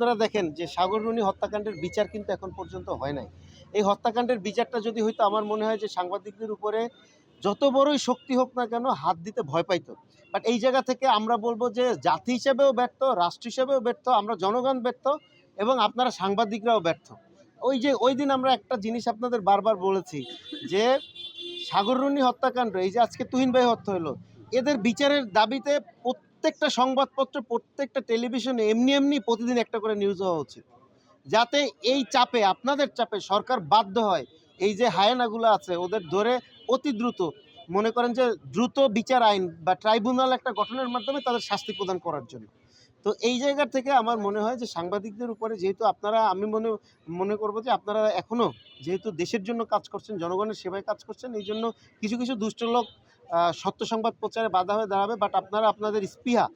আপনারা দেখেন যে সাগররুনি হত্যাকাণ্ডের বিচার কিন্তু এখন পর্যন্ত হয় নাই। এই হত্যাকাণ্ডের বিচারটা যদি হইতো, আমার মনে হয় যে সাংবাদিকদের উপরে যত বড়ই শক্তি হোক না কেন হাত দিতে ভয় পাইতো। বাট এই জায়গা থেকে আমরা বলব যে জাতি হিসেবেও ব্যর্থ, রাষ্ট্র হিসেবেও ব্যর্থ, আমরা জনগণ ব্যর্থ এবং আপনারা সাংবাদিকরাও ব্যর্থ। ওই যে ওই দিন আমরা একটা জিনিস আপনাদের বারবার বলেছি যে সাগররুনি হত্যাকাণ্ড, এই যে আজকে তুহিন ভাই হত্যা হলো, এদের বিচারের দাবিতে প্রত্যেকটা সংবাদপত্র, প্রত্যেকটা টেলিভিশনে এমনি এমনি প্রতিদিন একটা করে নিউজ হওয়া উচিত। যাতে এই চাপে, আপনাদের চাপে সরকার বাধ্য হয়, এই যে হায়নাগুলো আছে, ওদের ধরে অতি দ্রুত, মনে করেন যে দ্রুত বিচার আইন বা ট্রাইব্যুনাল একটা গঠনের মাধ্যমে তাদের শাস্তি প্রদান করার জন্য। তো এই জায়গা থেকে আমার মনে হয় যে সাংবাদিকদের উপরে যেহেতু আপনারা, আমি মনে মনে করব যে আপনারা এখনও যেহেতু দেশের জন্য কাজ করছেন, জনগণের সেবায় কাজ করছেন, এই জন্য কিছু কিছু দুষ্ট লোক সত্য সংবাদ প্রচারে বাধা হয়ে দাঁড়াবে বাট আপনারা আপনাদের স্পৃহা,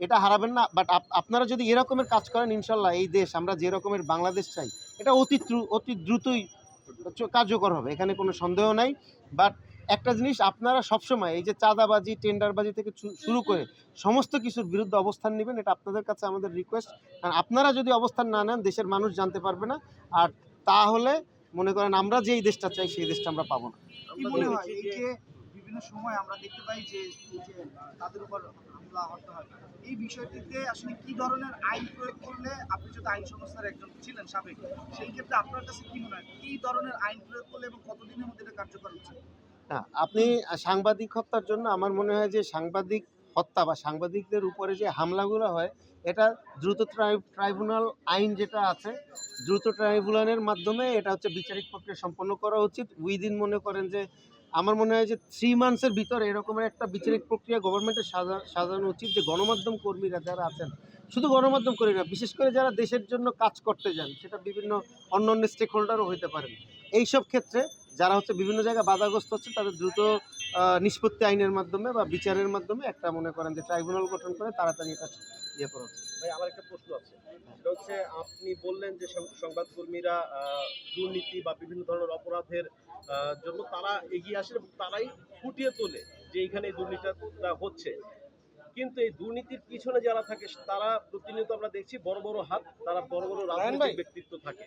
এটা হারাবেন না বাট আপনারা যদি এরকমের কাজ করেন, ইনশাল্লাহ এই দেশ, আমরা যে রকমের বাংলাদেশ চাই, এটা অতি অতি দ্রুতই কার্যকর হবে, এখানে কোনো সন্দেহ নাই বাট একটা জিনিস আপনারা সবসময়, এই যে চাঁদাবাজি, টেন্ডারবাজি থেকে শুরু করে সমস্ত কিছুর বিরুদ্ধে অবস্থান নেবেন, এটা আপনাদের কাছে আমাদের রিকোয়েস্ট কারণ আপনারা যদি অবস্থান না নেন, দেশের মানুষ জানতে পারবে না, আর তাহলে মনে করেন আমরা যেই দেশটা চাই, সেই দেশটা আমরা পাবো না। বিভিন্ন সময় আমরা দেখতে পাই যে তাদের উপর হামলা হত্যা হয় এই বিষয়টিতে আসলে কি ধরনের আইন প্রয়োগ করলে আপনি যদি আইন সংস্থার একজন ছিলেন, সাবেক, সেই ক্ষেত্রে আপনার কাছে কি মনে হয়? কি ধরনের আইন প্রয়োগ করলে এবং কতদিনের মধ্যে এটা কার্যকর হচ্ছে? না, আপনি সাংবাদিক হত্যার জন্য আমার মনে হয় যে সাংবাদিক হত্যা বা সাংবাদিকদের উপরে যে হামলাগুলো হয়, এটা দ্রুত ট্রাই- ট্রাইব্যুনাল আইন যেটা আছে, দ্রুত ট্রাইব্যুনালের মাধ্যমে এটা হচ্ছে বিচারিক প্রক্রিয়া সম্পন্ন করা উচিত। উইদিন মনে করেন যে আমার মনে হয় যে থ্রি মান্থসের ভিতরে এরকমের একটা বিচারিক প্রক্রিয়া গভর্নমেন্টের সাজা, সাজানো উচিত যে গণমাধ্যম কর্মীরা যারা আছেন, শুধু গণমাধ্যম কর্মীরা, বিশেষ করে যারা দেশের জন্য কাজ করতে যান, সেটা বিভিন্ন অন্য অন্য স্টেক হোল্ডারও হইতে পারেন। এইসব ক্ষেত্রে যারা হচ্ছে বিভিন্ন জায়গায় বাধাগ্রস্ত হচ্ছে, তাদের দ্রুত নিষ্পত্তি আইনের মাধ্যমে বা বিচারের মাধ্যমে একটা মনে করেন যে ট্রাইব্যুনাল গঠন করে তাড়াতাড়ি এটা ইয়ে করা ভাই আমার একটা প্রশ্ন আছে। সেটা হচ্ছে আপনি বললেন যে সংবাদকর্মীরা দুর্নীতি বা বিভিন্ন ধরনের অপরাধের জন্য তারা এগিয়ে আসে এবং তারাই ফুটিয়ে তোলে যে এইখানে এই দুর্নীতিটা হচ্ছে। কিন্তু এই দুর্নীতির পিছনে যারা থাকে তারা প্রতিনিয়ত আমরা দেখছি বড় বড় হাত তারা বড় বড় রাজনৈতিক ব্যক্তিত্ব থাকে।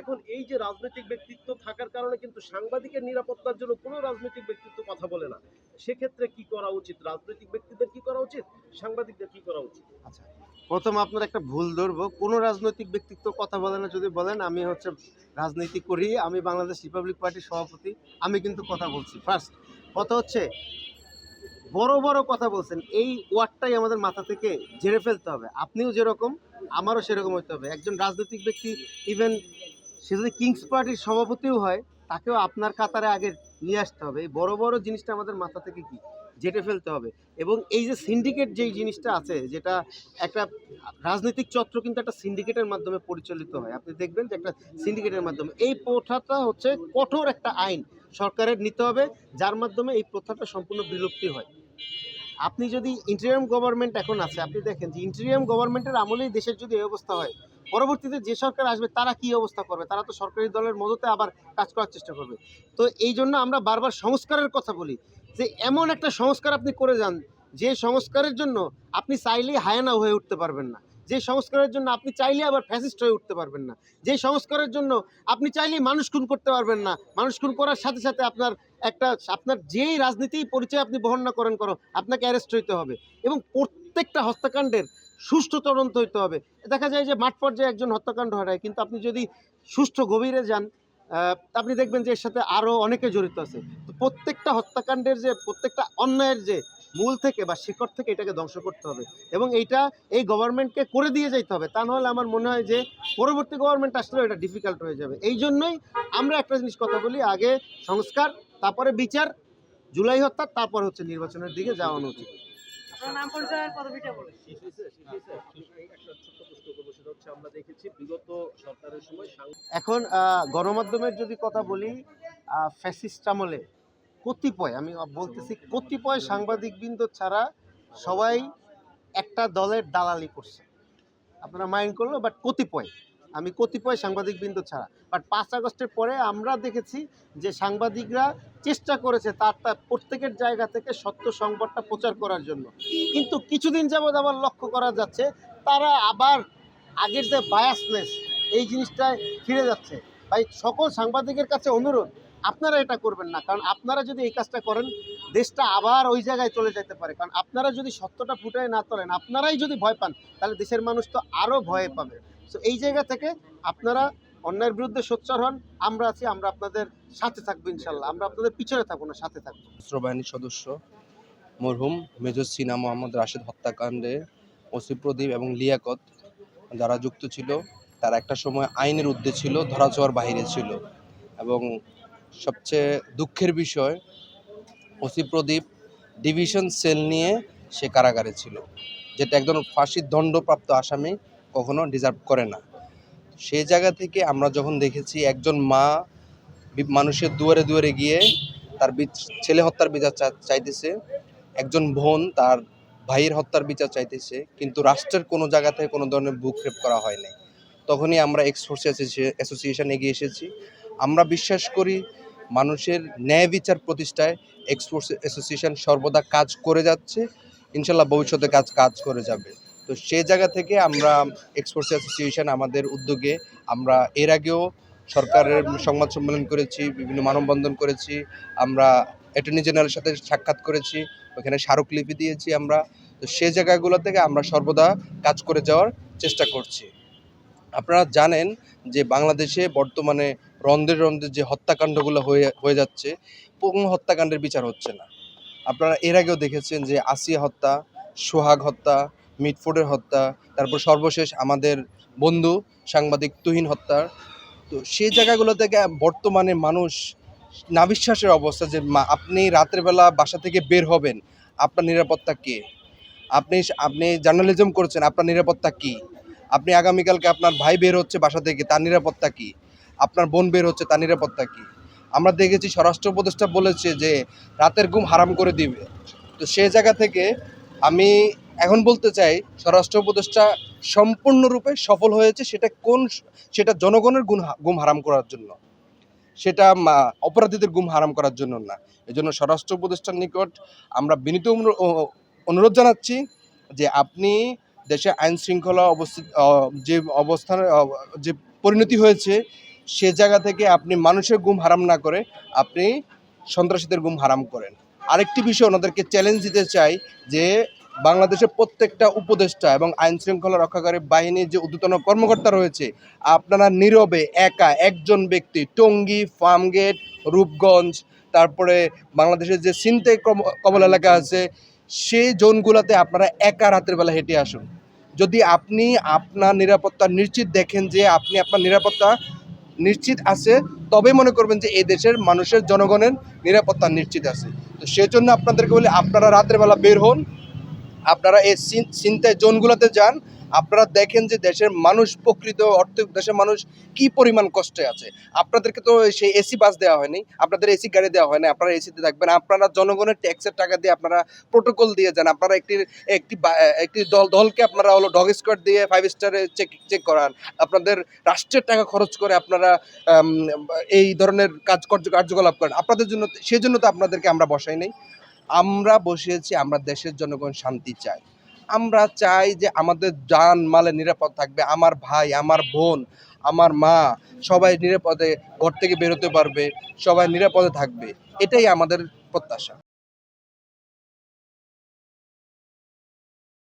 এখন এই যে রাজনৈতিক ব্যক্তিত্ব থাকার কারণে কিন্তু সাংবাদিকের নিরাপত্তার জন্য কোনো রাজনৈতিক ব্যক্তিত্ব কথা বলে না। সেক্ষেত্রে কি করা উচিত? রাজনৈতিক ব্যক্তিদের কি করা উচিত? সাংবাদিকদের কি করা উচিত? আচ্ছা প্রথম আপনার একটা ভুল ধরবো। কোনো রাজনৈতিক ব্যক্তিত্ব কথা বলে না, যদি বলেন, আমি হচ্ছে রাজনীতি করি, আমি বাংলাদেশ রিপাবলিক পার্টির সভাপতি, আমি কিন্তু কথা বলছি। ফার্স্ট কথা হচ্ছে, বড় বড় কথা বলছেন, এই ওয়ার্ডটাই আমাদের মাথা থেকে ঝেড়ে ফেলতে হবে। আপনিও যেরকম, আমারও সেরকম হতে হবে। একজন রাজনৈতিক ব্যক্তি ইভেন সে যদি কিংস পার্টির সভাপতিও হয়, তাকেও আপনার কাতারে আগে নিয়ে আসতে হবে। এই বড় বড় জিনিসটা আমাদের মাথা থেকে কি? জেটে ফেলতে হবে। এবং এই যে সিন্ডিকেট যেই জিনিসটা আছে, যেটা একটা রাজনৈতিক চক্র কিন্তু একটা সিন্ডিকেটের মাধ্যমে পরিচালিত হয়। আপনি দেখবেন যে একটা সিন্ডিকেটের মাধ্যমে এই প্রথাটা হচ্ছে কঠোর একটা আইন সরকারের নিতে হবে, যার মাধ্যমে এই প্রথাটা সম্পূর্ণ বিলুপ্তি হয়। আপনি যদি ইন্টেরিয়াম গভর্নমেন্ট এখন আছে, আপনি দেখেন যে ইন্টেরিয়াম গভর্নমেন্টের আমলেই দেশের যদি এই অবস্থা হয়, পরবর্তীতে যে সরকার আসবে, তারা কি অবস্থা করবে? তারা তো সরকারি দলের মদতে আবার কাজ করার চেষ্টা করবে। তো এই জন্য আমরা বারবার সংস্কারের কথা বলি। যে এমন একটা সংস্কার আপনি করে যান, যে সংস্কারের জন্য আপনি চাইলেই হায়ানা হয়ে উঠতে পারবেন না। যে সংস্কারের জন্য আপনি চাইলে আবার ফ্যাসিস্ট হয়ে উঠতে পারবেন না। যে সংস্কারের জন্য আপনি চাইলেই মানুষ খুন করতে পারবেন না। মানুষ খুন করার সাথে সাথে আপনার একটা, আপনার যেই রাজনীতি পরিচয় আপনি বহন না করেন করো, আপনাকে অ্যারেস্ট হইতে হবে। এবং প্রত্যেকটা হত্যাকাণ্ডের সুষ্ঠু তদন্ত হইতে হবে। দেখা যায় যে মাঠ পর্যায়ে একজন হত্যাকাণ্ড হারায় কিন্তু আপনি যদি সুষ্ঠু গভীরে যান আপনি দেখবেন যে এর সাথে আরও অনেকে জড়িত আছে। তো প্রত্যেকটা হত্যাকাণ্ডের যে, প্রত্যেকটা অন্যায়ের যে মূল থেকে বা শিকড় থেকে এটাকে ধ্বংস করতে হবে এবং এইটা এই গভর্নমেন্টকে করে দিয়ে যাইতে হবে। তা নাহলে আমার মনে হয় যে পরবর্তী গভর্নমেন্ট আসলেও এটা ডিফিকাল্ট হয়ে যাবে। এই জন্যই আমরা একটা জিনিস কথা বলি, আগে সংস্কার, তারপরে বিচার, জুলাই হত্যা, তারপর হচ্ছে নির্বাচনের দিকে যাওয়ানো উচিত নাম পরিচয় দেখেছি, বিগত সরকারের সময় এখন গণমাধ্যমের যদি কথা বলি ফ্যাসিস্ট আমলে, কতিপয়, আমি বলতেছি কতিপয় সাংবাদিকবৃন্দ ছাড়া সবাই একটা দলের দালালি করছে। আপনারা মাইন্ড করল বাট কতিপয়, আমি কতিপয় সাংবাদিকবৃন্দ ছাড়া। বাট পাঁচ আগস্টের পরে আমরা দেখেছি যে সাংবাদিকরা চেষ্টা করেছে তার তার প্রত্যেকের জায়গা থেকে সত্য সংবাদটা প্রচার করার জন্য। কিন্তু কিছুদিন যাবৎ আবার লক্ষ্য করা যাচ্ছে, তারা আবার আগের যে বায়াসনেস এই জিনিসটায় ফিরে যাচ্ছে। তাই সকল সাংবাদিকের কাছে অনুরোধ, আপনারা এটা করবেন না। কারণ আপনারা যদি এই কাজটা করেন, দেশটা আবার ওই জায়গায় চলে যেতে পারে। কারণ আপনারা যদি সত্যটা ফুটায় না তোলেন, আপনারাই যদি ভয় পান, তাহলে দেশের মানুষ তো আরও ভয় পাবে। তো এই জায়গা থেকে আপনারা অন্যায়ের বিরুদ্ধে সোচ্চার হন। আমরা আছি, আমরা আপনাদের সাথে থাকব ইনশাল্লাহ। আমরা আপনাদের পিছনে থাকব না, সাথে থাকব। অস্ত্র বাহিনীর সদস্য মরহুম মেজর সিনা মোহাম্মদ রাশেদ হত্যাকাণ্ডে ওসি প্রদীপ এবং লিয়াকত যারা যুক্ত ছিল, তারা একটা সময় আইনের ঊর্ধ্বে ছিল, ধরাছোঁয়ার বাইরে ছিল। এবং সবচেয়ে দুঃখের বিষয়, ওসি প্রদীপ ডিভিশন সেল নিয়ে সে কারাগারে ছিল, যেটা একজন ফাঁসির দণ্ডপ্রাপ্ত আসামি কখনো ডিজার্ভ করে না। সেই জায়গা থেকে আমরা যখন দেখেছি একজন মা মানুষের দুয়ারে দুয়ারে গিয়ে তার ছেলে হত্যার বিচার চাইতেছে। একজন বোন তার ভাইয়ের হত্যার বিচার চাইতেছে, কিন্তু রাষ্ট্রের কোনো জায়গা থেকে কোনো ধরনের বুক রেপ করা হয় নাই। তখনই আমরা এক্সফোর্স অ্যাসোসিয়েশন এগিয়ে এসেছি। আমরা বিশ্বাস করি মানুষের ন্যায় বিচার প্রতিষ্ঠায় এক্সপোর্টস অ্যাসোসিয়েশন সর্বদা কাজ করে যাচ্ছে। ইনশাল্লাহ ভবিষ্যতে কাজ কাজ করে যাবে। তো সেই জায়গা থেকে আমরা এক্সপোর্টস অ্যাসোসিয়েশন আমাদের উদ্যোগে আমরা এর আগেও সরকারের সংবাদ সম্মেলন করেছি, বিভিন্ন মানববন্ধন করেছি। আমরা অ্যাটর্নি জেনারেলের সাথে সাক্ষাৎ করেছি। ওখানে স্মারকলিপি দিয়েছি আমরা। তো সে জায়গাগুলো থেকে আমরা সর্বদা কাজ করে যাওয়ার চেষ্টা করছি। আপনারা জানেন যে বাংলাদেশে বর্তমানে রন্ধ্রে রন্ধ্রে যে হত্যাকাণ্ডগুলো হয়ে হয়ে যাচ্ছে, কোনো হত্যাকাণ্ডের বিচার হচ্ছে না। আপনারা এর আগেও দেখেছেন যে আসিয়া হত্যা, সোহাগ হত্যা, মিটফোর্ডের হত্যা, তারপর সর্বশেষ আমাদের বন্ধু সাংবাদিক তুহিন হত্যার তো সেই জায়গাগুলো থেকে বর্তমানে মানুষ নাবিশ্বাসের অবস্থা যে আপনি রাতের বেলা বাসা থেকে বের হবেন, আপনার নিরাপত্তা কে? আপনি আপনি জার্নালিজম করছেন, আপনার নিরাপত্তা কি? আপনি আগামীকালকে আপনার ভাই বের হচ্ছে বাসা থেকে, তার নিরাপত্তা কি? আপনার বোন বের হচ্ছে, তার নিরাপত্তা কি? আমরা দেখেছি স্বরাষ্ট্র উপদেষ্টা বলেছে যে রাতের ঘুম হারাম করে দিবে। তো সে জায়গা থেকে আমি এখন বলতে চাই, স্বরাষ্ট্র উপদেষ্টা সম্পূর্ণরূপে সফল হয়েছে সেটা কোন সেটা জনগণের গুণ গুম হারাম করার জন্য। সেটা অপরাধীদের গুম হারাম করার জন্য না। এজন্য স্বরাষ্ট্র উপদেষ্টার নিকট আমরা বিনীত অনুরোধ জানাচ্ছি যে আপনি দেশে আইন শৃঙ্খলা অবস্থিত যে অবস্থান যে পরিণতি হয়েছে, সে জায়গা থেকে আপনি মানুষের গুম হারাম না করে আপনি সন্ত্রাসীদের গুম হারাম করেন। আরেকটি বিষয় ওনাদেরকে চ্যালেঞ্জ দিতে চাই যে বাংলাদেশের প্রত্যেকটা উপদেষ্টা এবং আইন শৃঙ্খলা রক্ষাকারী বাহিনীর যে ঊর্ধ্বতন কর্মকর্তা রয়েছে, আপনারা নীরবে একা একজন ব্যক্তি, টঙ্গী, ফার্মগেট, রূপগঞ্জ, তারপরে বাংলাদেশের যে সিনতে কমল এলাকা আছে সেই জোনগুলোতে আপনারা একা রাতের বেলা হেঁটে আসুন। যদি আপনি আপনার নিরাপত্তা নিশ্চিত দেখেন যে আপনি আপনার নিরাপত্তা নিশ্চিত আছে তবে মনে করবেন যে এই দেশের মানুষের জনগণের নিরাপত্তা নিশ্চিত আছে। তো সেজন্য আপনাদেরকে বলি, আপনারা রাতের বেলা বের হন, আপনারা এই চিন- চিন্তায় জোনগুলোতে যান আপনারা দেখেন যে দেশের মানুষ প্রকৃত অর্থে, দেশের মানুষ কি পরিমাণ কষ্টে আছে। আপনাদেরকে তো সেই এসি বাস দেওয়া হয়নি, আপনাদের এসি গাড়ি দেওয়া হয়নি, আপনারা এসিতে থাকবেন, আপনারা জনগণের ট্যাক্সের টাকা দিয়ে আপনারা প্রোটোকল দিয়ে যান, আপনারা একটি একটি একটি দল, দলকে আপনারা হলো ডগ স্কোয়াড দিয়ে ফাইভ স্টারে চেক চেক করান। আপনাদের রাষ্ট্রের টাকা খরচ করে আপনারা এই ধরনের কাজ, কার্য- কার্যকলাপ করেন। আপনাদের জন্য সেই জন্য তো আপনাদেরকে আমরা বসাই নাই। আমরা বসিয়েছি, আমরা দেশের জনগণ শান্তি চাই। আমরা চাই যে আমাদের যান মালে নিরাপদ থাকবে। আমার ভাই, আমার বোন, আমার মা সবাই নিরাপদে ঘর থেকে বেরোতে পারবে, সবাই নিরাপদে থাকবে। এটাই আমাদের প্রত্যাশা।